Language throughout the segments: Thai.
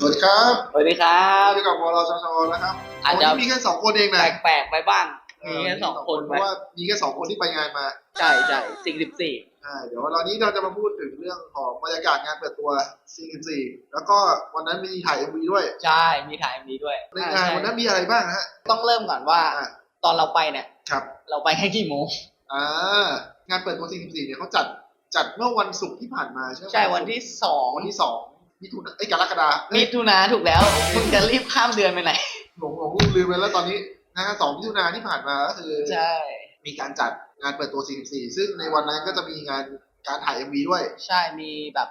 สวัสดีครับสวัสดีครับอยู่กับวอลชชนะครับอาจวันจะนี้มีแค่สองคนเองนะแปลกๆไปบ้าง มีแค่สองคนเพไปราะว่ามีแค่สองคนที่ไปงานมาใช่ใช่สี่สิบสี่ใช่เดี๋ยววันนี้เราจะมาพูดถึงเรื่องของบรรยากาศงานเปิดตัว C14 แล้วก็วันนั้นมีถ่าย MV ด้วยใช่ มีถ่ายมีด้วยในงานอ่าวันนั้นใช่มีอะไรบ้างฮะต้องเริ่มก่อนว่า อ่าตอนเราไปเนี่ย ครับเราไปแค่กี่โมง อ่างานเปิดตัว C14 เนี่ยเขาจัดจัดเมื่อวันศุกร์ที่ผ่านมาใช่ไหมใช่วันที่สองวันที่สอง มิถุนายนไอ้ยกรกฎาคมมิถุนาถูกแล้วคุณจะรีบข้ามเดือนไปไหนหลงหลงลืมไปแล้วตอนนี้นะฮะสองมิถุนายนที่ผ่านมาก็คือใช่มีการจัดงานเปิดตัว C14 ซึ่งในวันนั้นก็จะมีงานการถ่าย MV ด้วย ใช่มีแบบ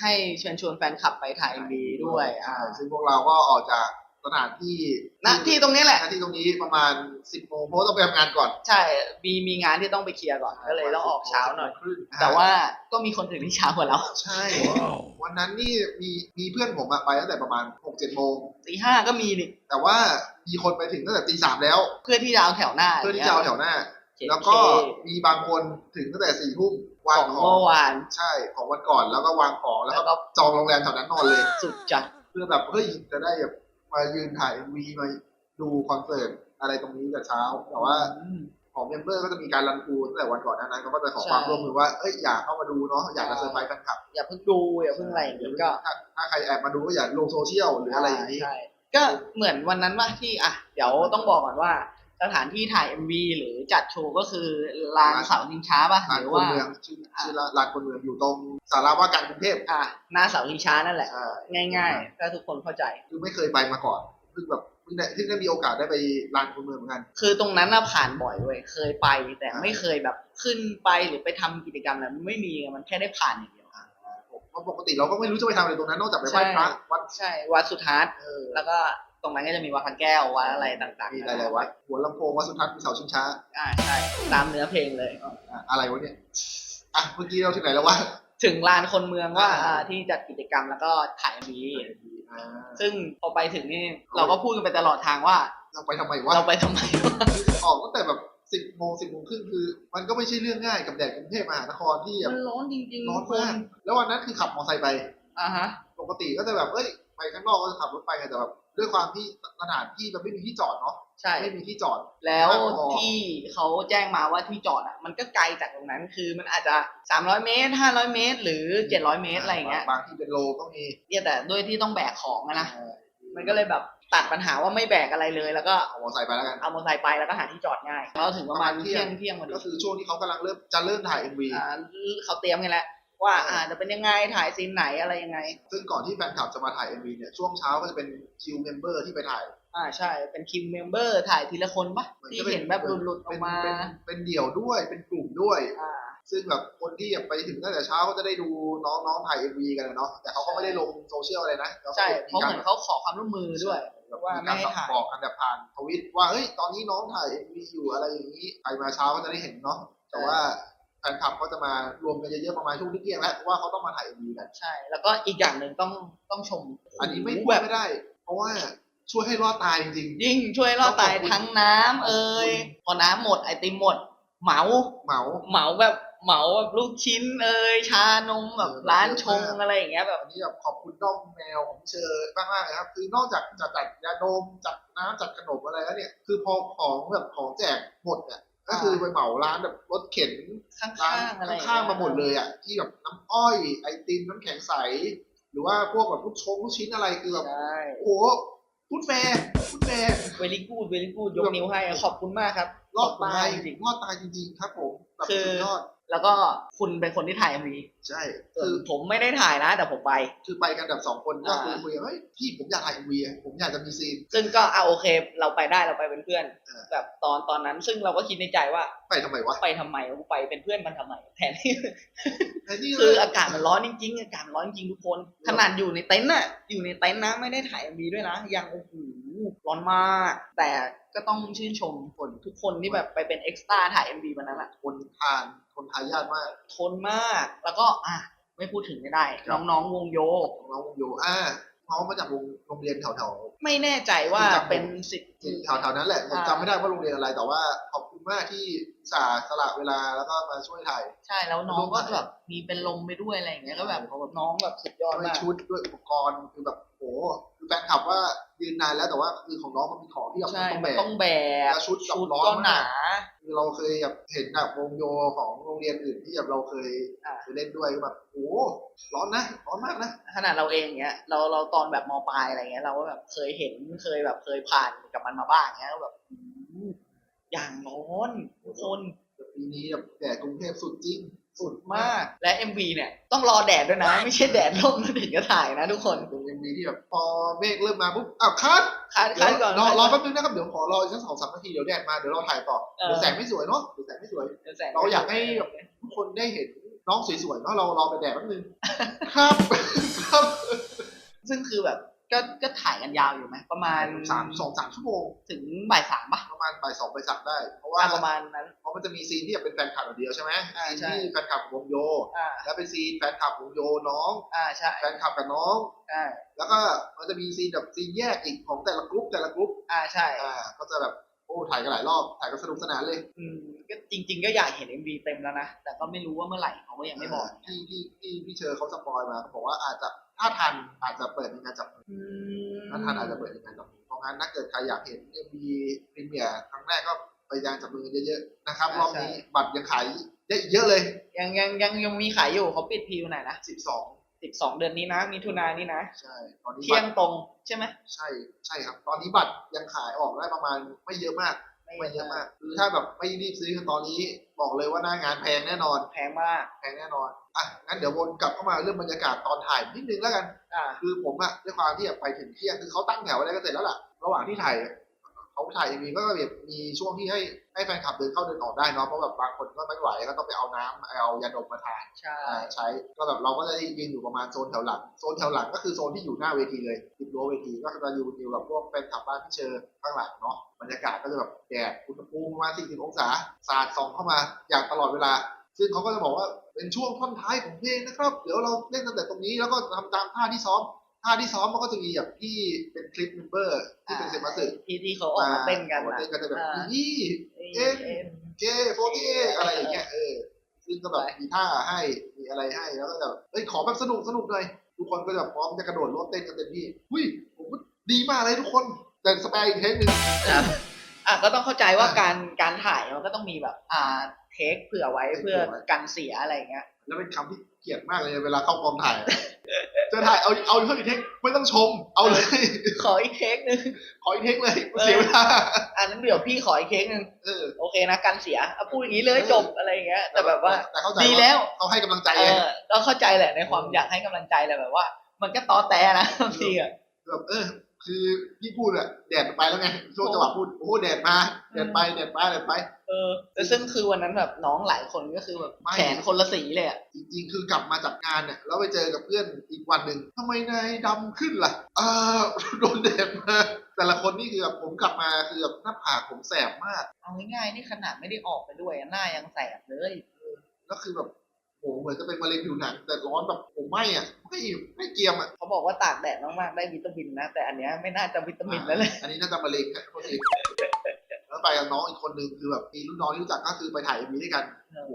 ให้เชิญชวนแฟนคลับไปถ่ายมีด้วยอ่าซึ่งพวกเราก็ออกจาก สถานที่ณที่ตรงนี้แหละ ณที่ตรงนี้ประมาณ10โมงเพราะว่าต้องไปทำงานก่อน ใช่มีมีงานที่ต้องไปเคลียร์ก่อนก็เลยต้องออกเช้าหน่อย ครึ่งแต่ว่าก็มีคนถึงที่เช้ากว่าเราใช่ วันนั้นนี่มีมีเพื่อนผมอะไปตั้งแต่ประมาณ6 7โมง ตีห้าก็มีนี่แต่ว่ามีคนไปถึงตั้งแต่ตีสามแล้ว เพื่อที่จะเอาแถวหน้าเพื่อที่จะเอาแถวหน้าเจ็ดแล้วก็เคมีบางคนถึงตั้งแต่สี่ทุ่มวางของขอเมื่งอวานใช่ของวันก่อนแล้วก็วางของแล้วแล้วก็ก็จองโรงแรมแถวนั้นนอนเลย สุดจัด เพื่อแบบเฮ้ยจะได้แบบ มายืนถ่ายวีมาดูคอนเสิร์ตอะไรตรงนี้แต่เช้า แต่ว่าของเมมเบอร์ก็จะมีการรันทูตั้งแต่วันก่อนหนานั้นเขาก็จะขอความร่วมมือว่าเอ้ยอยากเข้ามาดูเนาะอยากจะเซอร์ไพรส์แฟนคลับอย่าเพิ่งดูอย่าเพิ่งอะไรอย่างนี้ก็ถ้าถ้าใครแอบมาดูก็อย่าลงโซเชียลหรืออะไรอย่างนี้ ใช่ก็เหมือนวันนั้นว่าที่อะเดี๋ยวต้องบอกก่อนว่า สถานที่ถ่าย MV หรือจัดโชว์ก็คือลานเสาชิงช้าป่ะลาหนรือคนว่าเมืองชื่อชื่อลานคนเมืองอยู่ตรงสาราว่าการกรุงเทพอะหน้าเสาชิงช้านั่นแหละอ่าง่ายๆถ้าทุกคนเข้าใจ คือไม่เคยไปมาก่อนเพิ่งแบบเพิ่งได้เพิ่งได้มีโอกาสได้ไปลานคนเมืองเหมือนกัน คือตรงนั้นน่ะผ่านบ่อยเว้ยเคยไปแต่อ่าไม่เคยแบบขึ้นไปหรือไปทำกิจกรรมอะไรไม่มีมันแค่ได้ผ่านอย่างเดียว เพราะปกติเราก็ไม่รู้จะไปทำอะไรตรงนั้นนอกจากไปไหว้พระวัด ใช่วัดสุทัศน์เออ แล้วก็ ตรงนั้นก็จะมีวัดพระแก้ววัดอะไรต่างๆมีหลายๆวัดหัวลำโพงวัดสุทัศน์มีเสาชิงช้าอ่าใช่ตามเนื้อเพลงเลย อะอะไรวะเนี่ยอะเมื่อกี้เราถึงไหนแล้ววะ ถึงลานคนเมืองว่าอ่า อ่าที่จัดกิจกรรมแล้วก็ถ่ายมีอ่าซึ่งพอไปถึงนี่เราก็พูดกันไปตลอดทางว่า เราไปทำไมวะเราไปทำไมวะ ออกตั้งแต่แบบสิบโมงสิบโมงครึ่งคือ มันก็ไม่ใช่เรื่องง่ายกับแดดกรุงเทพมหานครที่แบบมันร้อนจริงๆร้อนทุกมากแล้ววันนั้นคือขับมอเตอร์ไซค์ไป อ่าฮะ ปกติก็จะแบบเอ้ยไปข้างนอกก็จะขับรถไปไงแต่แบบ ด้วยความที่สถานที่มันไม่มีที่จอดเนาะใช่ ไม่มีที่จอด แล้วมากพอที่เขาแจ้งมาว่าที่จอดอะ มันก็ไกลจากตรงนั้นคือมันอาจจะ 300 เมตร 500 เมตร หรือ 700 เมตรอะไรอย่างเงี้ยบางที่เป็นโลก็มีเนี่ยแต่ด้วยที่ต้องแบกของอะนะเออมันก็เลยแบบตัดปัญหาว่าไม่แบกอะไรเลยแล้วก็เอามอเตอร์ไซค์ไปแล้วกันเอามอเตอร์ไซค์ไปแล้วก็หาที่จอดง่ายเราถึงประมาณประมาณเที่เที่ยยงงเที่ยงพอดีก็คือช่วงที่เขากำลังเริ่มจะเริ่มถ่าย MV อ่าเขาเตรียมกันแล้ว ว่าอ่าจะเป็นยังไงถ่ายซีนไหนอะไรยังไง ซึ่งก่อนที่แฟนคลับจะมาถ่าย MV เนี่ยช่วงเช้าก็จะเป็นคิวเมมเบอร์ที่ไปถ่าย อ่าใช่เป็นคิวเมมเบอร์ถ่ายทีละคนปะมันที่ก็ป็เห็นแบบหลุดๆออกมาเป็นเป็นเป็นเดี่ยวด้วยเป็นกลุ่มด้วย อ่า ซึ่งแบบคนที่แบบไปถึงตั้งแต่เช้าก็จะได้ดูน้องๆถ่าย MV กันอะเนาะแต่เขาก็ไม่ได้ลงโซเชียลอะไรนะแล้วก็ใช่มีเพราะเหกมือนเขาขอความร่วมมือด้วย แบบว่ามีไม่การให้ถ่าย บอกกันแบบผ่านทวิตว่าเฮ้ยตอนนี้น้องถ่าย MV อยู่อะไรอย่างนี้ใครมาเช้าก็จะได้เห็นเนาะแต่ว่าแฟ นคลับก็จะมารวมกันเยอะๆประมาณช่วงเที่ยงแล้วเพราะว่าเขาต้องมาถ่าย MV กัน ใช่ แล้วก็อีกอย่างหนึ่งต้องต้องชมอันนี้ไม่พูดแบบไม่ได้ เพราะว่าช่วยให้รอดตายจริงยิ่งช่วยรอดตายต้องขอบคุณทั้งน้ำเอ่ยพอน้ำหมดไอติมหมด เหมาๆเหมา เหมาแบบเหมาแบบลูกชิ้นเอ่ยชานมแบบเออร้านชงเยอะมากอะไรอย่างเงี้ยแบบ อันนี้แบบขอบคุณด้อมแมวของเชอร์มากมากๆเลยครับ คือนอกจากจะจัดยาดมจัดน้ำจัดขนมอะไรแล้วเนี่ย คือพอของแบบของแจกหมดเนี่ย ก็คือไปเหมาร้านแบบรถเข็นข้าร้านงๆอะไรอย่ข้างเยๆมาหมดเลยอะที่แบบน้ำอ้อยไอติมน้ำแข็งใส หรือว่าพวกแบบลูกชงลูกชิ้นอะไรคือแบบใช่โอ้โหพูดแฟร์พูดแฟร์เวลิกูดเวลิกูดยกนิ้วให้ขอบคุณมากครับรอดขบคุณตายมกจริงรอดตายจริงๆครับผมแบบคือสุดยอดๆ แล้วก็คุณเป็นคนที่ถ่ายมีใช่คืคืออผมไม่ได้ถ่ายนะ แต่ผมไป คือไปกันแบบสองคนก็อ่าคุยคุยกันเฮ้ยพี่ผมอยากถ่ายเอ็มวีผมอยากจะมีซีน ซึ่งก็เอาโอเค เราไปได้เราไปเป็นเพื่อน เออ แบบตอนตอนนั้นซึ่งเราก็คิดในใจว่าไปทำไมวะไปทำไมกูไปเป็นเพื่อนมันทำไมแทนที่แทนที่คืออากาศมันร้อนจริงๆ อากาศมันร้อนจริงทุกคน ขนาดอยู่ในเต็นท์น่ะ อยู่ในเต็นท์นะไม่ได้ถ่ายมีด้วยนะ ยังโอ้โห ร้อนมาก แต่ก็ต้องชื่นชมคนทุกคนที่แบบไปเป็นเอ็กซ์ตร้าถ่าย MV วันนั้นอะคนทานคนทายาทมากทนมาก แล้วก็อะไม่พูดถึงไม่ได้ครับน้องๆวงโยน้องวงโยอ่าเขามาจากวงโรงเรียนแถวไม่แน่ใจว่าจำผมเป็นสิทธิ์ๆแถวๆนั้นแหละผมอ่าจำไม่ได้ว่าโรงเรียนอะไรแต่ว่าขอบคุณ มากที่อุตสาห์สละเวลาแล้วก็มาช่วยถ่าย ใช่แล้วน้องก็แบบมีเป็นลมไปด้วยอะไรอย่างเงี้ยก็แบบน้องแบบสุดยอดด้วยมากชุดด้วยอุปกรณ์คือแบบโหคือแฟนคลับว่ายืนนานแล้วแต่ว่าคือของน้องมันมีของที่แบบใช่ต้องมัแบนกต้องแบกแล้วชุดกับชุดร้อนก็หนาคือเราเคยแบบเห็นแบบวงโยของโรงเรียนอื่นที่แบบเราเคยอ่าไปเล่นด้วยก็แบบโอ้ร้อนนะร้อนมากนะขนาดเราเองเนี้ยเราเราตอนแบบมปลายอะไรเงี้ยเราก็แบบเคยเห็นเคยแบบเคยผ่านกับมันมาบ้างเงี้ยก็แบบ อืมอย่างร้อนทุกคนแต่ปีนี้แบบแดดกรุงเทพสุดจริง สุดมาก และ MV เนี่ย ต้องรอแดดด้วยนะ ไม่ใช่แดดร่มแล้วถึงจะถ่ายนะทุกคน เป็นเอ็มวีที่แบบพอเมฆเริ่มมาปุ๊บอ้าวคัดคัดเดี๋คัยดวก่อนรอรอคัแป๊ดบนึงนะครับ เดี๋ยวขอรออีกสักสองสามนาทีเดี๋ยวแดดมาเดี๋ยวเราถ่ายต่อเออเดี๋ยวแสงไม่สวยเนาะเดี๋ยวแสงไม่สวยดี๋วแสงเราอยากให้แบบทุกคนได้เห็นน้องสวยๆเนาะเรารอไปแดดแป๊บนึงครับครับ ซึ่งคือแบบ ก็ก็ถ่ายกันยาวอยู่ไหมประมาณสามสองสามชั่วโมงถึงบ่ายสามป่ะประมาณบ่ายสองบ่ายสามได้ เพราะว่าอ่าประมาณนั้นเพราะมันจะมีซีนที่แบบเป็นแฟนคลับอย่างเดียวใช่ไหมอ่าซีนใช่ที่แฟนคลับวงโยอ่าแล้วเป็นซีนแฟนคลับวงโยน้องอ่าใช่แฟนคลับกับน้องใช่แล้วก็มันจะมีซีนแบบซีนแยกอีกของแต่ละกรุ๊ปแต่ละกรุ๊ปอ่าใช่อ่าก็จะแบบโอ้ถ่ายกันหลายรอบถ่ายกันสนุกสนานเลยอืมก็จริง ๆ ก็อยากเห็น MV เต็มแล้วนะแต่ก็ไม่รู้ว่าเมื่อไหร่เขาก็ยังไม่บอกที่ที่ที่พี่เชอร์เขาสปอยมาเขาบอกว่าอาจจะ ถ้าทันอาจจะเปิดในงานจับมืออืมถ้าทันอาจจะเปิดในงานจับมือเพราะงั้นถ้าเกิดใครอยากเห็น MV พรีเมียร์ครั้งแรกก็ไปยางจับมือกันเยอะๆนะครับรอบนี้บัตรยังขายได้อีกเยอะเลย ยังยังยังยังมีขายอยู่เขาปิดพีวไหนนะ12 สิบสองเดือนนี้นะมิถุนายนนี่นะใช่ ตอนนี้เที่บัยตงรตรงใช่ไหมใช่ใช่ครับ ตอนนี้บัตรยังขายออกได้ประมาณไม่เยอะมาก ไม่เยอะมาก คือถ้าแบบไม่รีบซื้อกันตอนนี้บอกเลยว่าหน้างานแพงแน่นอน แพงมาก แพงแน่นอน อะงั้นเดี๋ยววนกลับเข้ามาเรื่องบรรยากาศตอนถ่ายนิดนึงแล้วกัน อ่า คือผมอะด้วยความที่แบบไปถึงเที่ยงคือเขาตั้งแถวอะไรกันเสร็จแล้วล่ะ ระหว่างที่ถ่ายเขาถ่ายมีก็แบบมีช่วงที่ให้ให้แฟนคลับเดินเข้าเดินออกได้เนาะเพราะแบบบางคนก็ไม่ไหวก็ต้องไปเอาน้ำเอายาดมมาทานใช่ อ่าใช้ก็แบบเราก็จะยืนอยู่ประมาณโซนแถวหลังโซนแถวหลังก็คือโซนที่อยู่หน้าเวทีเลยติดรั้วเวทีก็จะอยู่อยู่กับพวกแฟนคลับบ้านพี่เชอร์ข้างหลังเนาะบรรยากาศก็จะแบบแดดอุณหภูมิประมาณ40องศาสาดส่องเข้ามาอย่างตลอดเวลา ซึ่งเขาก็จะบอกว่าเป็นช่วงท่อนท้ายของเพลงนะครับ เดี๋ยวเราเล่นตั้งแต่ตรงนี้แล้วก็ทำตามท่าที่ซ้อม ท่าที่ซ้อมมันก็จะมีแบบที่เป็นคลิปเมมเบอร์ที่เป็นเซมาสึที่ที่เขาออกมาเต้นกันออกมานะเต้นกันจะแบบอ่ายี่เอ็มเจโฟกี้อะไรอย่างเงี้ยเออซึ่งก็แบบมีท่าให้มีอะไรให้แล้วก็แบบเอ้ยขอแบบสนุกสนุกหน่อยทุกคนก็แบบพร้อมจะกระโดดร่วมเต้นกันเต็มที่หุ้ยผมว่าดีมากเลยทุกคนแต่สแปร์อีกเทคหนึ่งครับอะก็ต้องเข้าใจว่าการการถ่ายมันก็ต้องมีแบบอ่า เทคเผื่อไว้เพื่อกันเสียอะไรอย่างเงี้ย แล้วเป็นคำที่เกลียดมากเลยเวลาเข้ากองถ่ายอะจะถ่ายเอาเอาเพิ่มอีกเทคไม่ต้องชม เอาเลย ขออีกเทคนึงขออีกเทคเลยเสียเวลาอันนั้นเดี๋ยวพี่ขออีกเทคนึงเออโอเคนะกันเสียอะพูดอย่างนี้เลยจบอะไรอย่างเงี้ย แต่แบบว่าแต่เข้าใจดีแล้วเขาให้กำลังใจเอไงอก็เข้าใจแหละในความอยากให้กำลังใจแหละแบบว่า มันก็ตอแตนะบางทีอะแบบเออคือพี่พูดอะแดดไปแล้วไงช่วงจังหวะพูดโอ้โหแดดมาแดดไปแดดไปแดดไป เออแต่ซึ่งคือวันนั้นแบบน้องหลายคนก็คือแบบไม่ แขนคนละสีเลยอะจริงๆ คือกลับมาจากงานเนี่ยแล้วไปเจอกับเพื่อนอีกวันหนึ่งทำไมนายดำขึ้นล่ะอ่าโดนแดดมาแต่ละคนนี่คือแบบผมกลับมาคือแบบหน้าผากผมแสบมาก เอาง่ายๆนี่ขนาดไม่ได้ออกไปด้วยอะหน้ายังแสบเลยแล้วคือแบบโหเหมือนจะเป็นมะเร็งผิวหนัง แต่ร้อนแบบผมไหม้อะไม่ไม่เกรียมอะเขาบอกว่าตากแดดมากๆได้วิตามินนะ แต่อันเนี้ยไม่น่าจะวิตามินแล้วเลยอันนี้น่าจะมะเร็งนะคนอื่น แล้วไปกับน้องอีกคนนึงคือแบบมีรุ่นน้องที่รู้จักก็คือไปถ่ายเอ็มวีด้วยกันเออโห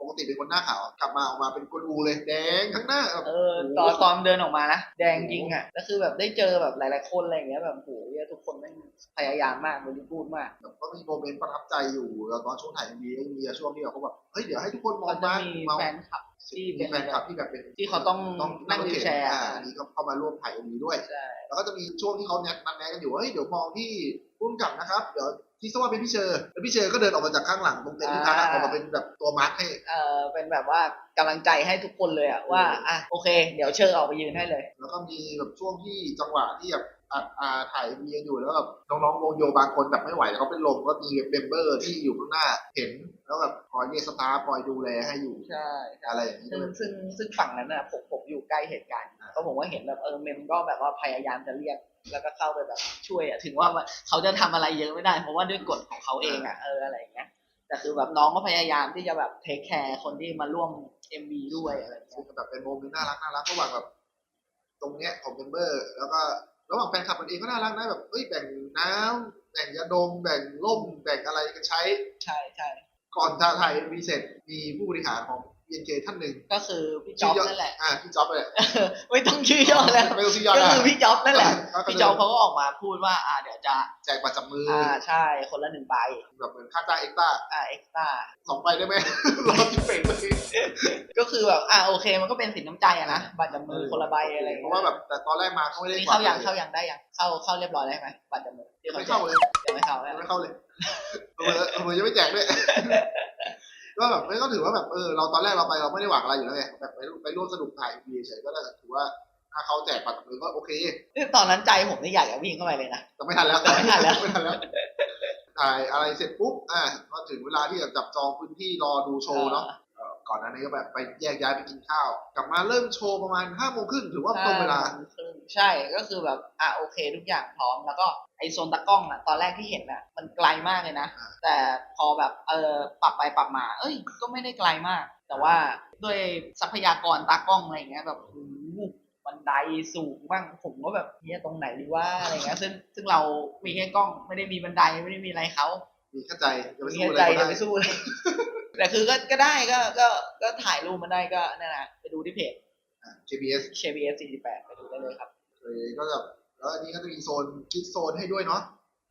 ปกติเป็นคนหน้าขาวกลับมาออกมาเป็นกวนอูเลยแดงทั้งหน้าแบบเออตอนตอนเดินออกมานะแดงจริงอะแล้วคือแบบได้เจอแบบหลาย ๆ คนอะไรอย่างเงี้ยแบบโหเนี่ยทุกคนแม่งพยายามมากเลยที่พูดมากแบบก็มีโมเมนต์ประทับใจอยู่แล้วตอนช่วงถ่ายเอ็มวีก็มีช่วงที่แบบเขาแบบเฮ้ยเดี๋ยวให้ทุกคนมองเขาจะมามีมาแฟนคลับที่มีเป็นแฟนคลับที่แบบเป็นที่เขาต้องนั่งวีลแชร์อ่าอันนี้ก็เข้ามาร่วมถ่ายเอ็มวีด้วยใช่แล้วก็จะมีช่วงที่เขาแนะนัดแนะกันอยู่ว่าเฮ้ยเดี๋ยวมองที่ พุ่มกับนะครับ เดี๋ยวที่สว่าเป็นพี่เชอร์แล้วพี่เชอร์ก็เดินออกมาจากข้างหลังตรงเต็นท์ลูกค้าออกมาเป็นแบบตัวมาร์คให้เออเป็นแบบว่ากำลังใจให้ทุกคนเลยอะว่าอะโอเค เดี๋ยวเชิญออกไปยืนให้เลย แล้วก็มีแบบช่วงที่จังหวะที่แบบอ่าอ่าถ่ายมีกันอยู่แล้วแบบน้องๆวงโยบางคนแบบไม่ไหวเขาเป็นลมก็มีเมมเบอร์ที่อยู่ข้างหน้าเห็นแล้วแบบคอยเรียกสตาฟคอยดูแลให้อยู่ใช่อะไรอย่างนี้ซึ่งด้วยซึ่งซึ่งฝั่งนั้นน่ะผมผมอยู่ใกล้เหตุการณ์อ่า ก็ผมว่าเห็นแบบเออเมมก็แบบว่าพยายามจะเรียกแล้วก็เข้าไปแบบช่วยอะถึงว่าเขาจะทำอะไรเยอะไม่ได้ เพราะว่าด้วยกฎของเขาเองอะเอออะไรอย่างเงี้ยแต่คือแบบน้องก็พยายามที่จะแบบเทคแคร์คนที่มาร่วม MV ด้วยอะไรอย่างเงี้ซึ่ยงแบบเป็นโมเมนต์น่ารักน่ารักระหว่างแบบ ตรงเนี้ยของเมมเบอร์ แล้วก็ระหว่างแฟนคลับกันเองก็น่ารักนะแบบเอ้ยแบ่งน้ำแบ่งยาดม แบ่งร่ม แบ่งอะไรกันใช้ ใช่ใช่ก่อนจะถ่ายมีเสร็จมีผู้บริหารของ BNK ท่านหนึ่งก็คือพี่จ๊อบนั่นแหละอ่าพี่จ๊อบเลยไม่ต้องชื่อย่อแล้วไม่ต้องชื่อย่อก็นะคือพี่จ๊อบนั่นแหละก็คือพี่จ๊อบเขาก็ออกมาพูดว่าอ่าเดี๋ยวจะแจกบัตรจับมือออ่าใช่คนละหนึ่งใบแบบเหมือนค่าจ้างเอ็กซ์ต้าอ่าเอ็กซ์ต้าสองใบได้ไหมรอที่เป็นเลยก็คือแบบอ่าโอเคมันก็เป็นสินน้ำใจอะนะบัตรจับมือคนละใบอะไรอย่งเพงี้ยราะว่าแบบแต่ตอนแรกมาเขาไม่ได้นี่เข้ายังกวักเข้ายังได้ยังเข้าเข้าเรียบร้อยได้วไหมบัตรจับมือที่ไม่เข้าเลยยังไม่เข้ายังนะไม่เข้าเลยเออเออยังไม่แจกด้วย ก็แบบไม่ก็ถือว่าแบบเออเราตอนแรกเราไปเราไม่ได้หวังอะไรอยู่แล้วไงแบบไปไปร่วมสนุกถ่ายวีเฉยก็ได้ถือว่าถ้าเขาแจกบัตรจับมือก็โอเคตอนนั้นใจผมนี่อยากจะวิ่งเข้าไปเลยนะแต่ไม่ทันแล้วแต่ไม่ทันแล้วไม่ทันแล้วถ่ายอะไรเสร็จปุ๊บอะก็ถึงเวลาที่จะจับจองพื้นที่รอดูโชว์เนาะเอ่อก่อนหน้านี้ก็แบบไปแยกย้ายไปกินข้าว กลับมาเริ่มโชว์ประมาณห้าโมงครึ่งถือว่าตรงเวลา ใช่ก็คือแบบอะโอเคทุกอย่างพร้อมแล้วก็ ไอโซนตากล้องอะตอนแรกที่เห็นอะมันไกลมากเลยนะอ่าแต่พอแบบเออปรับไปปรับมา เอ้ย ก็ไม่ได้ไกลมาก แต่ว่าด้วยทรัพยากรตากล้องอะไรอย่างเงี้ยแบบโอ้โหบันไดสูงบ้างผมก็แบบเนี่ยตรงไหนดีว่าอะไรเงี้ยซึ่งซึ่งเรามีแค่กล้องไม่ได้มีบันไดไม่ได้มีอะไรเขามีแค่ใจจะไปมีสู้แค่อะไรใจก็จะได้ไปสู้เลยแต่คือก็ก็ได้ก็ก็ก็ถ่ายรูปมาได้ก็นั่นแหละไปดูที่เพจอะ KBS KBS 48ไปดูได้เลยครับเลยก็แบบ แล้วอันนี้ก็จะมีโซนคิดโซนให้ด้วยเนาะ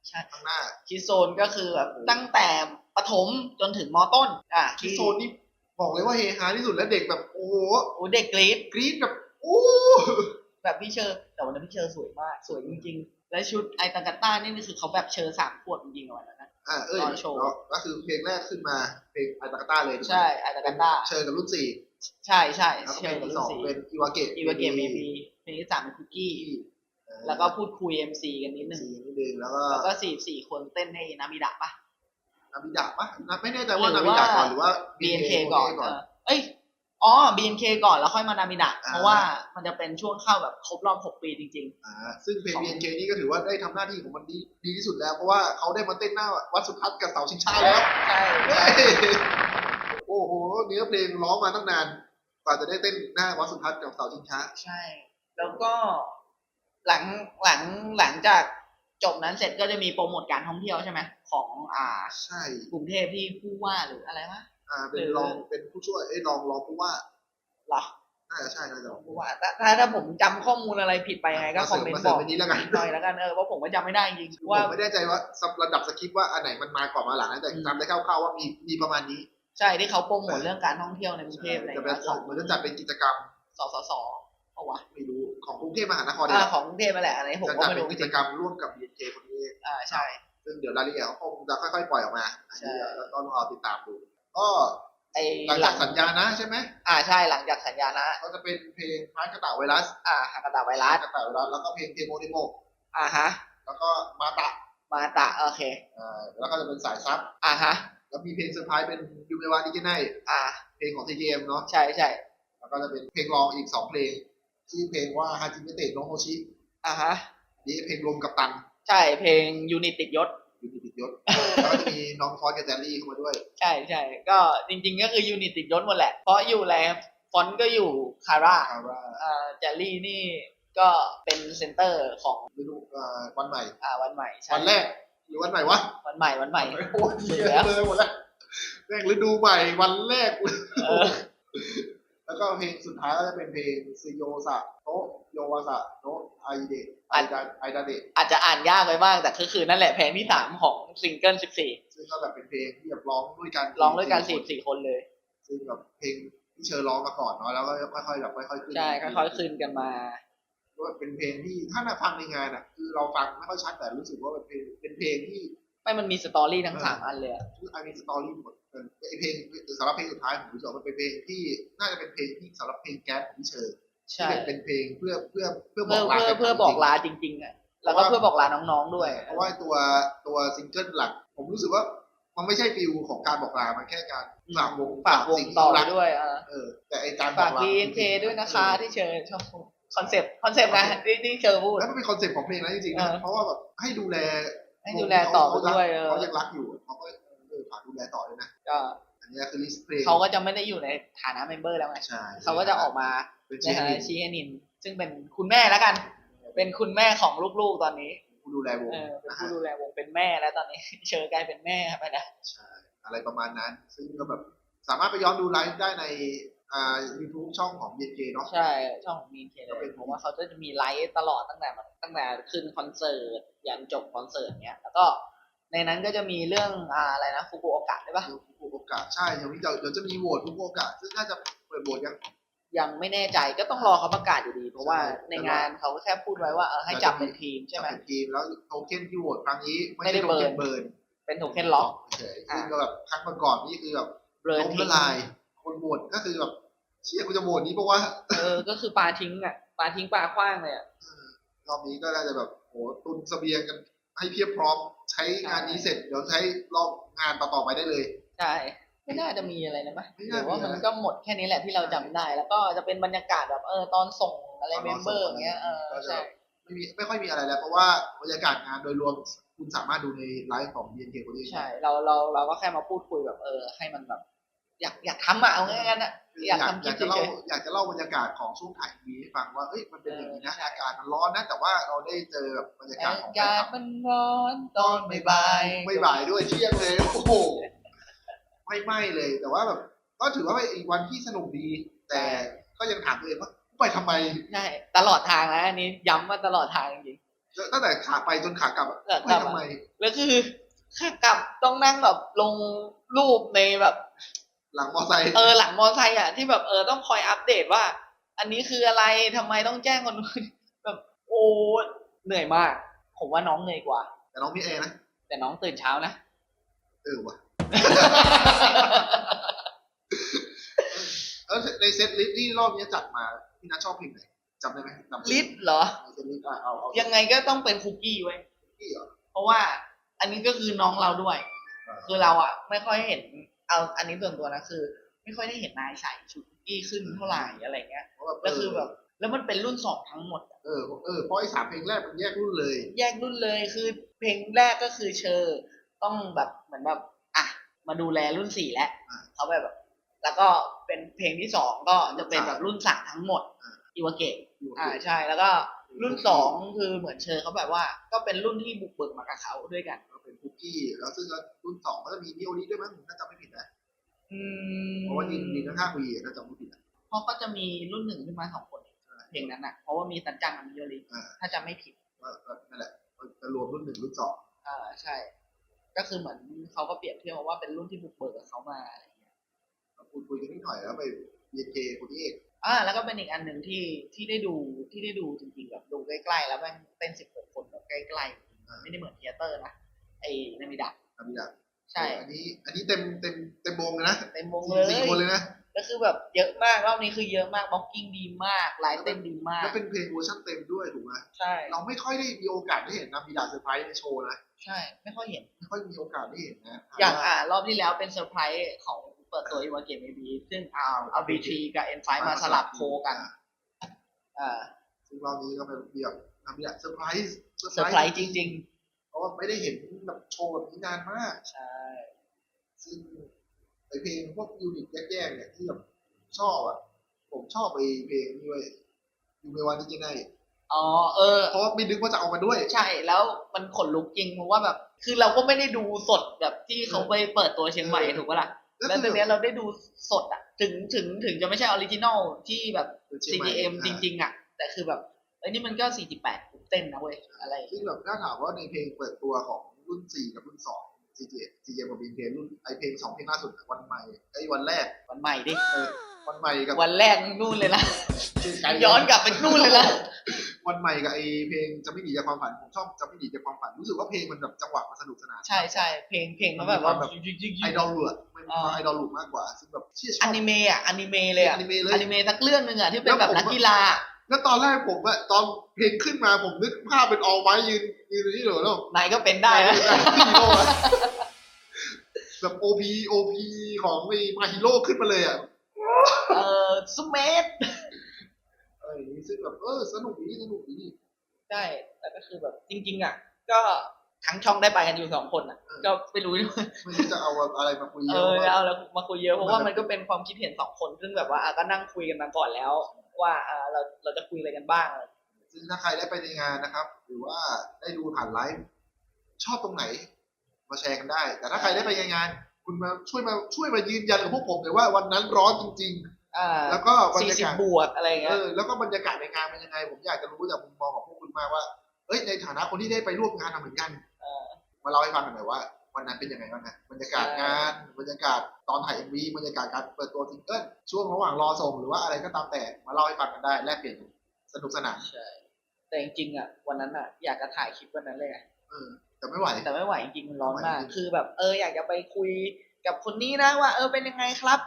ใช่ ข้างหน้า คิดโซนก็คือแบบตั้งแต่ประถมจนถึงมต้น อะคิดโซนนี่บอกเลยว่าเฮฮาที่สุดแล้วเด็กแบบโอ้โหโอ้เด็กกรี๊ดกรี๊ดแบบโอ้แบบพี่เชอร์แต่วันนั้นพี่เชอร์สวยมากสวยจริง ๆ และชุดไอตังกาต้านี่คือเขาแบบเชอร์สามขวดจริงๆอะวันนั้นนะ อ่าเอ้ยตอนโชว์แล้วก็คือเพลงแรกขึ้นมาเพลงไอตากาต้าเลยถูกไหมใช่ไอตังกาต้าเชิญกับรุ่นสี่ใช่ใช่แล้วก็เชเพลองร์กับที่รุ่สนองสี่เป็นอีวาเกะอีวาเกมเมบีเพลงที่สามเป็นคุกกี้ แล้วก็พูดคุย MC กันนิดนึงสี่นิดนึงแล้วก็แล้วก็สี่สี่คนเต้นในนามิดะปะนาบิดะปะนะไม่แน่ใจว่าหรืนาอบิดะว่าก่อนหรือว่า BNK ก่อนเออเอ้ยอ๋อ BNK ก่อนแล้วค่อยมานามิดะอ่าเพราะว่ามันจะเป็นช่วงเข้าแบบครบรอบหกปีจริงอ่าซึ่งเพลงของ BNK นี่ก็ถือว่าได้ทำหน้าที่ของมันดีดีที่สุดแล้ว เพราะว่าเขาได้มาเต้นหน้าวัดสุทัศน์กับเสาชิงช้าแล้วๆใช่เฮ้ยโอ้โหเนื้อเพลงร้องมาตั้งนานกว่าจะได้เต้นหน้าวัดสุทัศน์กับเสาชิงช้า ใช่ แล้วก็ หลังหลังหลังจากจบนั้นเสร็จก็จะมีโปรโมทการท่องเที่ยวใช่ไหมของอ่าใช่กรุงเทพที่ผู้ว่าหรืออะไรวะอ่าเป็นหรือรองเป็นผู้ช่วยเอ้ยรองรองผู้ว่าเหรอน่าจะใช่น่าจะผู้ว่าถ้าถ้าถ้าผมจำข้อมูลอะไรผิดไปยังไงก็คอมเมนต์าบเสริอกไปนี้แล้วกันหน่อยแล้วกันเออเพราะผมก็จำไม่ได้จริงๆว่าว่าไม่แน่ใจว่าระดับสคริปต์ว่าอันไหนมันมาก่อนมาหลังนะแต่อืมจำได้คร่าวๆว่ามีมีประมาณนี้ ใช่ที่เขาโปรโมทเรื่องการท่องเที่ยวในกรุงเทพอะไรจะเงี้เป็นยของมันจะจัดเป็นกิจกรรมสสส เอาวะไม่รู้ของกรุงเทพมหานครอ่าเนี่ยของกรุงเทพมาแหละอันนี้ผมจะก็จัดไม่เป็นรู้จกิจริงกรรมร่วมกับ BNK คนนี้ ๆอ่าใช่ ซึ่งเดี๋ยวรายละเอียดเขาคงจะค่อยๆ ปล่อยออกมาอันนี้ใช่แล้วก็รอติดตามดู ก็ไอหลังหลัจากงสัญญานะใช่ไหมอ่าใช่หลังจากสัญญานะก็จะเป็นเพลงพาร์ทกระต่ายไวรัสอ่าฮากาตาไวรัสกระต่ายไวรัสแล้วก็เพลงเทโมเดโมอ่าฮะ แล้วก็มาตะมาตะโอเค อ่าแล้วก็จะเป็นสายซับอ่าฮะ แล้วมีเพลงเซอร์ไพรส์เป็นยูเมวาดิเกไนอ่า เพลงของ TGM เนาะใช่ใช่แล้วก็จะเป็นเพลงร้องอีกสองเพลง ชื่อเพลงว่าฮาจิเมเตะโนโฮชิอ่าฮะ นี่เพลงรวมกับตันใช่เพลงยูนิตติดยศ ยูนิติดยศแล้วก็จะมีน้องฟอสกับแจลลี่เข้ามาด้วย ใช่ใช่ก็จริงๆก็คือยูนิตติดยศหมดแหละ เพราะอยู่แลฟอนต์ก็อยู่คาร่าคาร่าอ่าเจลลี่นี่ก็เป็นเซนเตอร์ของฤดูอ่าวันใหม่อ่าวันใหม่ใช่วันแรกหรือวันใหม่วะวันใหม่วันใหม่โอ้ยเหี้ยเลยหมดแล้วแม่งฤดูใหม่วันแรกเออ แล้วก็เพลงสุดท้ายก็จะเป็นเพลงซิโยสะโตะโยวาสะโตะไอเดะไอดาไอดาเดะอาจจะอ่านยากไปบ้างแต่ก็คือนั่นแหละเพลงที่สามของซิงเกิลสิบสี่ซึ่งก็แบบเป็นเพลงที่แบบร้องด้วยกันร้องด้วยกันสี่สี่คนเลย ซึ่งแบบเพลงที่เชิญร้องมาก่อนเนาะแล้วก็ค่อยๆแบบค่อยๆขึ้นใช่ค่อยๆขึ้นกันมาก็เป็นเพลงที่ถ้าเราฟังในงานอะ คือเราฟังไม่ค่อยชัดแต่รู้สึกว่าเป็นเพลงเป็นเพลงที่ไม่มันมีสตอรี่ทั้งสามอันเลยอะคือไอมีสตอรี่หมด เออไอเพลงสำหรับเพลงสุดท้ายผมรู้สึกว่ามันเป็นเพลงที่น่าจะเป็นเพลงที่สำหรับเพลงแก๊สของพี่เชิญใช่ที่เป็นเพลงเพื่อเพื่อเพื่อบเพื่ออกลาเพื่อเพื่อบอกลาจริงๆอะแล้วก็เพื่อบอกลาน้องๆด้วย เพราะว่าตัวตัวซิงเกิลหลัก ผมรู้สึกว่ามันไม่ใช่ฟิลของการบอกลา มันแค่การฝากวงฝากวงสิ่ที่ต่อรักด้วยอะเออ แต่ไอการบฝาอกกลา BNK ด้วยนะคะ ที่เชิญชอบคอนเซปต์คอนเซปต์นะที่ที่เชิญพูด แล้วมันเป็นคอนเซ็ปต์ของเพลงนั้นจริงๆเอนะอเพราะว่าแบบให้ดูแลให้ดูแลต่อไปด้วยเออ เขายังรักอยู่เขาก็เออ ฝากดูแลต่อเลยนะ ก็อันนี้คือลิสต์เพลงเขาก็จะไม่ได้อยู่ในฐานะเมมเบอร์แล้วไงใช่เขาก็จะออกมาเป็นในชีฐาวินะตชีแอนิน ซึ่งเป็นคุณแม่แล้วกัน เป็นคุณแม่ของลูกๆตอนนี้ผู้ดูแลวงเออเป็นนะผู้ฮะดูแลวงเป็นแม่แล้วตอนนี้ เชอร์กลายเป็นแม่ไปนะใช่อะไรประมาณนั้น ซึ่งก็แบบสามารถไปย้อนดูไลฟ์ได้ในอ่า YouTube ช่องของ BNK เนาะใช่ ช่องของมีนเคเลยผมว่าเขาจะมีไลฟ์ตลอดตั้งแต่แบบตั้งแต่ขึ้นคอนเสิร์ตยันจบคอนเสิร์ตเนี้ย แล้วก็ ในนั้นก็จะมีเรื่องอ่าอะไรนะฟุกุโอกะได้ปะฟุกุโอกะใช่เดี๋ยวเดี๋ยวเดี๋ยวจะมีโหวตฟุกุโอกะซึ่งน่าจะเปิดโหวตยังยังไม่แน่ใจก็ต้องรอเขาประกาศอยู่ดี เพราะว่าใช่ในงานเขาก็แค่พูดไว้ว่าเออให้จับเป็นทีมใช่ไหมจะเป็นทีมแล้วโทเค็นที่โหวตครั้งนี้ไม่ไม่ได้ใช่โทเค็นเบิเบิร์ร์นนเป็นโทเค็นล็อกเฉยๆอ่าซึ่งก็แบบครั้งก่อนๆนี่คือแบบเบิร์นล้มทิ้ละงลายคนโหวตก็คือแบบเชี่ยกูจะโหวตนี้เพราะว่าเออก็คือปลาทิ้งอะปลาทิ้งปลาขว้างเลยอะเออรอบนี้ก็น่าจะแบบโหตุนเสบียงกันให้เพียบพร้อม ใช้งานนี้เสร็จเดี๋ยวใช้รอบงานต่อๆไปได้เลย ใช่ไม่น่าจะมีอะไรนะมั้ยไม่หน่ารือว่ามีมันอะไรก็หมดแค่นี้แหละที่เราจำได้ แล้วก็จะเป็นบรรยากาศแบบเออตอนส่งอะไรเมมเบอร์อย่างเงี้ยเออก็จะใช่ไม่มีไม่ค่อยมีอะไรแล้ว เพราะว่าบรรยากาศงานโดยรวมคุณสามารถดูในไลฟ์ของ BNK คนนี้ใช่ เราเราเราก็แค่มาพูดคุยแบบเออ ให้มันแบบ อยากอยากทำอะเอาง่ายๆกันอะอยากทำคอลิยาปกจะเล่าเฉย อยากจะเล่าบรรยากาศของช่วงถ่ายมีให้ฟังว่าเอ้ยมันเป็นอย่างนี้นะเออใช่อากาศมันร้อนนะแต่ว่าเราได้เจอแบบบรรยาๆกาศอาของแฟนกาคศลับมันร้อนตอนบ่ายๆไม่บ่ายด้วยเที่ยงเลยโอ้โหไม่ไหม้เลยแต่ว่าแบบก็ถือว่าเป็นอีกวันที่สนุกดี แต่ก็ยังถามตัวเองว่าไปทำไมใช่ตลอดทางนะอันนี้ย้ำว่าตลอดทางจริงตั้งแต่ขาไปจนขากลับอะขากไปลับอะทำไมๆแล้วคือขากลับต้องนั่งแบบลงรูปในแบบ หลังมอไซค์ เออหลังมอไซค์อะที่แบบเออต้องคอยอัปเดตว่า อันนี้คืออะไรทำไมต้องแจ้งคนนู้นแบบโอ้เหนื่อยมาก ผมว่าน้องเหนื่อยกว่า แต่น้องมีเอนะ แต่น้องตื่นเช้านะ เออว่ะแล้วในเซตลิสต์ที่รอบนี้จัดมาพี่นัทชอบเพลงไหนจำได้ไหมจำลิสเหรอในเซตลิสต์อะเอาเอายังไงก็ต้องเป็นคุกกี้ไว้ยที่เหรอเพราะว่าอันนี้ก็คือน้องเราด้วยอ่าคือเราอะ ไม่ค่อยเห็น เอาอันนี้ส่วนตัวนะคือ ไม่ค่อยได้เห็นนายใส่ชุดคุกกี้ขึ้นเท่าไหร่อะไรเงี้ยเพราะแบบแล้วคือแบบแล้วมันเป็นรุ่นสองทั้งหมด เออเออเพราะไอ้สามเพลงแรกมันแยกรุ่นเลย แยกรุ่นเลยคือเพลงแรกก็คือเชอร์ต้องแบบเหมือนแบบอะมาดูแลรุ่นสี่แล้วอ่าเขาแบบ แล้วก็เป็นเพลงที่สองก็จะเป็นแบบรุ่นสามทั้งหมดอ่าอีวาเกะอยู่อ่าใช่แล้วก็ รุ่นสองคือเหมือนเชอร์เขาแบบว่า ก็เป็นรุ่นที่บุกเบิกมากับเขาด้วยกัน ก็เป็นคุกกี้ แล้วซึ่งรุ่นสองก็จะมีนิโอริด้วยมั้งถ้าจำไม่ผิดนะอืมเพราะว่ายิงยิงข้างๆวีถ้าจำไม่ผิดนะเพราะก็จะมีรุ่นหนึ่งขึ้นมาสองคนเพลงนั้นอะ เพราะว่ามีสัญจังกับมิโยริอ่าถ้าจำไม่ผิดก็ก็นั่นแหละก็จะรวมรุ่นหนึ่งรุ่นสองอ่าใช่ ก็คือเหมือนเขาก็เปรียบเทียบว่าเป็นรุ่นที่บุกเบิกกับเขามาอะไรอย่างเงี้ยมาพูดคุยกันนิดหน่อยแล้วไปเบียนเคคนที่เอก อ่าแล้วก็เป็นอีกอันหนึ่งที่ที่ได้ดูที่ได้ดูจริงๆแบบดูใกล้ๆแล้วมันเป็นสิบหกคนแบบใกล้ๆไม่ได้เหมือนเทยเตอร์นะไอ้นามิดะอามิดาใช่อันนี้ อันนี้เต็มเต็มเต็มวงเลยนะเต็มวงเลยสี่คนเลยนะ ก็คือแบบเยอะมากรอบนี้คือเยอะมากบล็อกกิ้งดีมากไลฟ์เต้นดีมากแล้วเป็นเพลงเวอร์ชันเต็มด้วยถูกไหมใช่เราไม่ค่อยได้มีโอกาสได้เห็นนามิดาเซอร์ไพรส์ในโชว์นะ ใช่ ไม่ค่อยเห็น ไม่ค่อยมีโอกาสได้เห็นนะอย่างอ่ารอบที่แล้วเป็นเซอร์ไพรส์ของ เปิดตัวอีวาเกมเอบีซึ่งเอาเอาบีทีกับเอ็นไฟมาสลับโคกันอ่าซึ่งรอบนี้ก็เป็นแบบนามิดาเซอร์ไพรส์เซอร์ไพรส์จริงเพราะว่าไม่ได้เห็นแบบโชว์แบบนี้นานมากๆใช่ ซึ่งไอเพลงพวกยูนิตแยกๆเนี่ยที่แบบชอบอะ ผมชอบไปเพลงนี้เว้ยยูเมวันที่กินได้อ๋อเออ เพราะว่าไม่นึกว่าจะเอามาด้วย ใช่ แล้วมันขนลุกจริงเพราะว่าแบบ คือเราก็ไม่ได้ดูสดแบบที่เขาไปเปิดตัวเชียงใหม่เออถูกปะล่ะ แล้วแล้วคืตออนเนี้ยเราได้ดูสดอะ ถึงถึงถึงจะไม่ใช่ออริจินอลที่แบบเชียงใหม่ CDM จอ่าริง ๆ อะ แต่คือแบบไอ้นี่มันก็ 48เต้นนะเว้ย อะไร ซึ่งแบบถ้าถามว่าในเพลงเปิดตัวของรุ่นสี่กับรุ่นสอง CJ CJ กับ BNK รุ่นไอเพลงสองเพลงล่าสุดวันใหม่ไอยวันแรกวันใหม่ดิ เออวันใหม่กับวันแรกนู่นเลยนะไกลย้อนกลับไปนู่นเลยนะ วันใหม่กับไอเพลงจะไม่หนีจากความฝันผมชอบจะไม่หนีจากความฝันรู้สึกว่าเพลงมันแบบจังหวะมันสนุกสนานใช่ใช่เพลงเพลงมันแบบว่าแบบไอดอลลูอะมันอ่าไอดอลลูมากกว่าซึ่งแบบเชี่ยชออบนิเมะอะอนิเมะเลยอะอนิเมะเลยอนิเมะสักเรื่องหนึ่งอะที่เป็นแบบนักกีฬาแล้วตอนแรกผมอะตอนเพลงขึ้นมาผมนึกภาพเป็นออลไว้ยืนยืนอยู่ที่เหลือแล้วนายก็เป็นได้นะฮีโร่อะแบบโอพีโอพีของไอ้มาฮีโร่ขึ้นมาเลยอะเออซุเมตเอออย่างนี้ ซึ่งแบบเออสนุกดีสนุกดีใช่แต่ก็คือแบบจริง ๆ อะ ก็ทั้งช่องได้ไปกันอยู่สองคนอะเออก็ไม่รู้ไม่รู้จะเอาอะไรมาคุยเอเยออะเอาแล้วมาคุยเยอะเพราะว่ามันก็เป็นความคิดเห็นสองคน ซึ่งแบบว่าอะก็นั่งคุยกันมาก่อนแล้วว่าอ่าเราเราจะคุยอะไรกันบ้างซึ่งถ้าใครได้ไปในงานนะครับ หรือว่าได้ดูผ่านไลฟ์ชอบตรงไหน มาแชร์กันได้ แต่ถ้าใครได้ไปในงาน คุณมาช่วยมาช่วยมายืนยันกับพวกผมเลยว่าวันนั้นร้อนจริง อ่าๆแล้วก็บรรสี่ยาสิบกาศบวกอะไรเงี้เอยอแล้วก็บรรยากาศในงานเป็นยังไง ผมอยากจะรู้จากมุมมองของพวกคุณมากว่าเอ้ยในฐานะคนที่ได้ไปร่วมงานทำเหมือนกัน เออ มาเล่าให้ฟังกันหน่อยว่า วันนั้นเป็นยังไงบ้างนะบรรยากาศใช่งานบรรยากาศตอนถ่ายเอ็มวีบรรยากาศการเปิดตัวซิงเกิลช่วงระหว่างรอส่งหรือว่าอะไรก็ตามแต่มาเล่าให้ฟังกันได้แลกเปลี่ยนกันสนุกสนานใช่ แต่จริงๆอะวันนั้นอะอยากจะถ่ายคลิปวันนั้นเลยไงเออแต่ไม่ไหว แต่ไม่ไหวจริงๆมันร้อนมาก ไม่ไหวจริงคือแบบเอออยากจะไปคุยกับคนนี้นะว่า เออเป็นยังไงครับ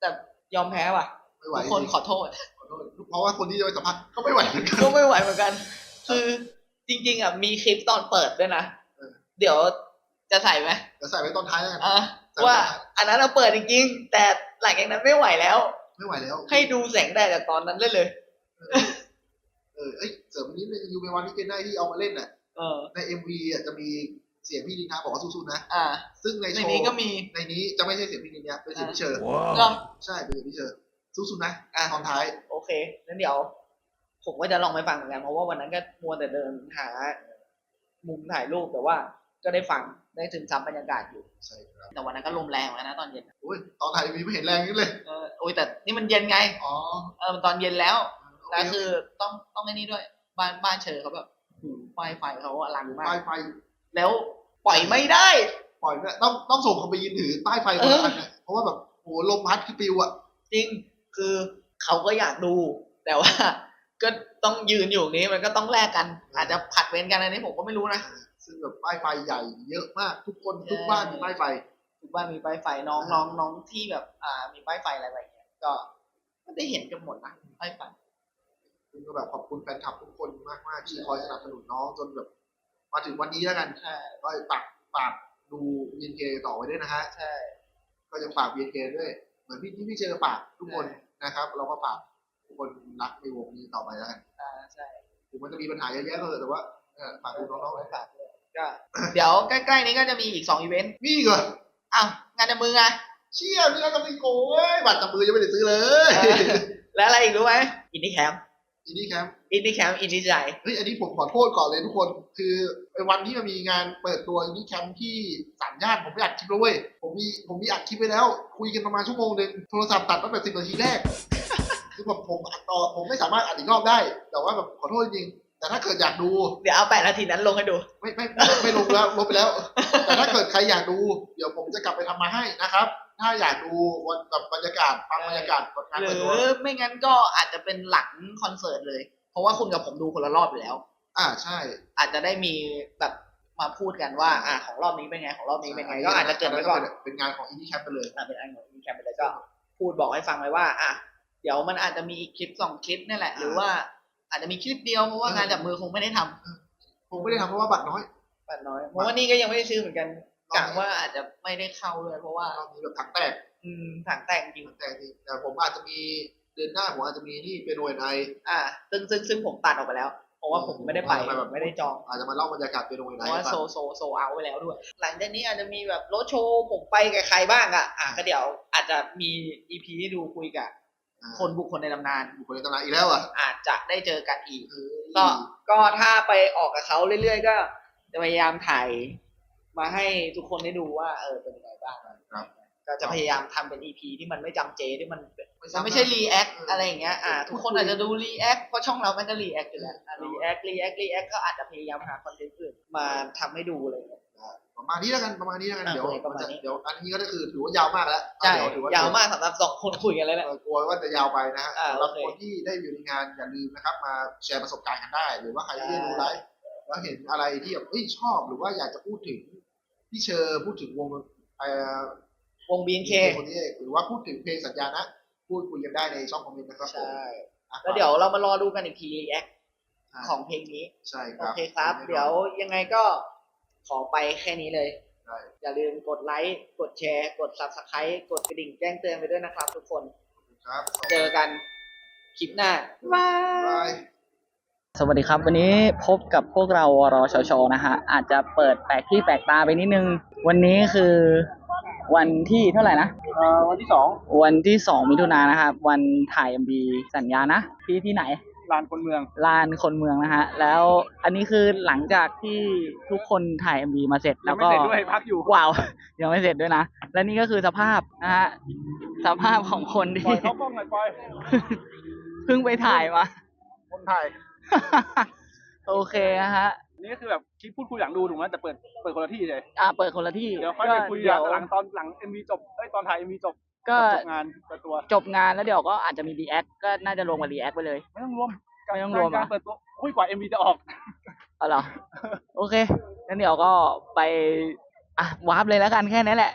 แต่ ยอมแพ้ว่ะไม่ไหวทุกคนขอโทษ ขอโทษเพราะว่าคนที่จะไปสัมภาษณ์ก็ไม่ไหวเหมือนกันก็ไม่ไหวเหมือนกัน คือจริง ๆอะมีคลิปตอนเปิดด้วยนะเออเดี๋ยวจะใส่ไหมเดี๋ยวใส่ไว้ตอนท้ายแล้วกันอะใส่ว่าไว้ตอนท้ายอันนั้นเราเปิดจริงๆแต่หลังจากนั้นไม่ไหวแล้ว ไม่ไหวแล้ว ให้ดูแสงแดดจากตอนนั้นเลยเลย เออเอ้ยเสริมนิดนึงยูเมวันที่เกนได้ที่เอามาเล่นน่ะเออในเอ็มวีอะจะมี เสียงพี่ดินาบอกว่าสู้ๆนะอ่า ซึ่งในในโชว์นี้ก็มีในนี้จะไม่ใช่เสียงพี่ดินาเป็นเสียงพี่เชอร์ก็ ใช่เป็นเสียงพี่เชอร์สู้ๆนะอะตอนท้าย โอเคงั้นเดี๋ยว ผมก็จะลองไปฟังเหมือนกัน เพราะว่าวันนั้นก็มัวแต่เดินหา มุมถ่ายรูปแต่ว่า ก็ได้ฟังได้ถึงซ้ำบรรยากาศอยู่ ใช่ครับแต่วันนั้นก็ลมแรงเหมือนกันนะตอนเย็นโอ้ยตอนถ่ายมีไม่เห็นแรงนิดเลย เออโอ้ยแต่นี่มันเย็นไง อ๋อเออมันตอนเย็นแล้วโอแล้วเคคือต้องต้องไอ้นี่ด้วย บ้านบ้านเชอเขาแบบหูไฟไฟเขาอลังมาไฟกไฟแล้ว ปล่อยไม่ได้ ปล่อยไม่ได้ต้องต้องส่งคนไปยืนถือใต้ไฟคนละอันนะเพราะว่าแบบโหลมพัดคือปิวอะ จริงคือเขาก็อยากดู แต่ว่า ก็ต้องยืนอยู่อย่างนี้มันก็ต้องแลกกัน อาจจะผัดเวรกันอันนี้ผมก็ไม่รู้นะ ซึ่งแบบป้ายไฟใหญ่เยอะมากทุกคนทุกบ้านมีป้ายไฟ ทุกบ้านมีป้ายไฟน้องน้องน้องที่แบบ อ่า มีป้ายไฟอะไรแบบเงี้ยก็ก็ได้เห็นกันหมดนะป้ายไฟซึ่งก็แบบขอบคุณแฟนคลับทุกคนมากมากๆที่คอยสนับสนุนน้องจนแบบ มาถึงวันนี้แล้วกันใช่ก็ฝากฝากดูบีนเต่อไว้ด้วยนะฮะใช่ ก็ยังฝากบีนเด้วย เหมือนพี่ที่พี่เจอฝากทุกคนนะครับ เราก็ฝากทุกคนรักในวงนี้ต่อไปแล้วกันอ่าใช่ถึงมันจะมีปัญหาเยอะแยะก็เถอะแต่ว่าเออฝากดูน้องๆไว้ฝากด้วยก็เดี๋ยวใกล้ๆนี้ก็จะมีอีกสองอีเวนต์มีอีกเหรออ้าวงานจับมือไงเชี่ยมีแล้วกับมีโก้ยบัตรจับมือยังไม่ได้ซื้อเลยเออแล้วอะไรอีกรู้ไหมอินดี้แคมป์ อีนี่แคมป์อินดี้แคมป์อินดี้ใจเฮ้ยอันนี้ผมขอโทษก่อนเลยทุกคน คือไอ้วันที่มันมีงานเปิดตัวอีนี่แคมป์ที่สามย่านผมไม่อัดคลิปแล้วเว้ยผมมีผมมีอัดคลิปไว้แล้ว คุยกันประมาณชั่วโมงหนึ่งโทรศัพท์ตัดตั้งแต่สิบนาทีแรกคือแบบผมอัดต่อผมไม่สามารถอัดอีกรอบได้ แต่ว่าแบบขอโทษจริงๆแต่ถ้าเกิดอยากดู เดี๋ยวเอาแปดนาทีนั้นลงให้ดูไม่ไม่ไม่ไม่ลงแล้วลบไปแล้ว แต่ถ้าเกิดใครอยากดู เดี๋ยวผมจะกลับไปทำมาให้นะครับ ถ้าอยากดูวันแบบบรรยากาศฟังบรรยากาศงานหรืเปิดอตัวไม่งั้นก็อาจจะเป็นหลังคอนเสิร์ตเลย เพราะว่าคุณกับผมดูคนละรอบอยู่แล้ว อ่าใช่ อาจจะได้มีแบบมาพูดกันว่า อ่าของรอบนี้เป็นไงของรอบนี้เป็นไงก็อาจจะเกรินไว้ก่อน เป็นงานของอินดี้แคมป์ไปเลย อ่าเป็นอันของอินแคมไปเลยก็พูดบอกให้ฟังไว้ว่า อะเดี๋ยวมันอาจจะมีอีกคลิปสองคลิปนี่แหละ หรือว่าอาจจะมีคลิปเดียวเพราะว่างานจับมือคงไม่ได้ทำผมไม่ได้ทำเพราะว่าบัตรน้อยแบบน้อยเพราะว่านี่ก็ยังไม่ได้ซื้อเหมือนกัน กะว่าอาจจะไม่ได้เข้าเลยเพราะว่ารอบนี้แบบถังแตกอืมถังแต่งจริงถังแตกจริงแต่ผมอาจจะมีเดือนหน้าผมอาจจะมีนี่เป็นโอนไออ่า ซึ่งซึ่งซึ่งผมตัดออกไปแล้วเพราะว่าผมไม่ได้ไปผมว่าแบบไม่ได้จองอาจจะมาเล่าบรรยากาศเป็นโอนเพไอราะว่าโซโซโซเอาไว้แล้วด้วย หลังจากนี้อาจจะมีแบบรถโชว์ผมไปกับใครบ้างอะอะก็เดี๋ยวอาจจะมีอีพีให้ดูคุยกับคนบุคคลในตำนานบุคคลในตำนานอีกแล้วอะอาจจะได้เจอกันอีกเออก็ก็ถ้าไปออกกับเขาเรื่อยๆ ก็จะพยายามถ่าย มาให้ทุกคนได้ดูว่า เออเป็นยังไงบ้างครับ ก็จะพยายามทำเป็นอีพีที่มันไม่จำเจที่มันไม่มันซ้ำไม่ใช่รีแอคเออออะไรอย่างเงี้ยอ่าทุกคนอาจจะดูรีแอคเพราะช่องเรามันก็รีแอคอยู่แล้วเออรีแอครีแอครีแอคก็อาจจะพยายามหาคอนเทนต์อื่นมาทำให้ดูอะไรอย่างเลยประมาณนี้แล้วกันประมาณนี้แล้วกันอะเดี๋ยวโอเคประมาณนี้ เดี๋ยวอันนี้ก็คือถือว่ายาวมากแล้วใช่เดี๋ยวถือว่ายาวมากสำหรับสองคนคุยกันเลยแหละ เออกลัวว่าจะยาวไปนะฮะอ่าสำหรับโอเคคนที่ได้อยู่ในงานอย่าลืมนะครับ มาแชร์ประสบการณ์กันได้ หรือว่าใครที่ได้ดูไลฟ์แล้วเห็นอะไรที่แบบเอ้ยชอบหรือว่าอยากจะพูดถึง พี่เชอร์พูดถึงวงเอ่อวง BNK คนนี้หรือว่าพูดถึงเพลงสัญญานะ พูดคุยกันได้ในช่องคอมเมนต์นะครับผมใช่ อะแล้วเดี๋ยวเรามารอดูกันอีกทีรีแอคอ่าของเพลงนี้ ใช่คโอรับเคครับ เดี๋ยวยังไงก็ขอไปแค่นี้เลยใช่อย่าลืมกดไลค์ กดแชร์ กด subscribe กดกระดิ่งแจ้งเตือนไปด้วยนะครับทุกคน ครับเจอกันคลิปหน้าบาบาย สวัสดีครับ วันนี้พบกับพวกเราวรชชนะฮะอาจจะเปิดแปลกที่แปลกตาไปนิดนึง วันนี้คือวันที่เท่าไหร่นะเอ่อวันที่สองวันที่สองมิถุนายนนะครับวันถ่าย MV สัญญานะที่ที่ไหนลานคนเมืองลานคนเมืองนะฮะแล้วอันนี้คือหลังจากที่ทุกคนถ่าย MV มาเสร็จยัแล้งวไม่ก็เสร็จด้วยพักอยู่ว้าว ยังไม่เสร็จด้วยนะ และนี่ก็คือสภาพนะฮะสภาพของคนปล่ที่อยเขากล้องหน่อยปล่อยเพิ่งไปถ่ายมาคนถ่าย โอเคนะฮะ นี่ก็คือแบบคลิปพูดคุยหลังดูถูกไหมแต่เปิดเปิดคนละที่เลยอ่าเปิดคนละที่เดี๋ยวค่อยไปคุยเดี๋ยวหลังตอนหลังเอ็มวีจบเอ้ยตอนถ่ายเอ็มวีจบก็จบงานเปิดตัวจบงานแล้วเดี๋ยวก็อาจจะมีรีแอคก็น่าจะรวมกับรีแอคไปเลย ไม่ต้องรวมไม่ต้องรวมการอะเปิดตัวคุยกว่าเอ็มวีจะออกเอาเหรอโอเคงั้นเดี๋ยวก็ไปอะวาร์ปเลยแล้วกันแค่นั้นแหละ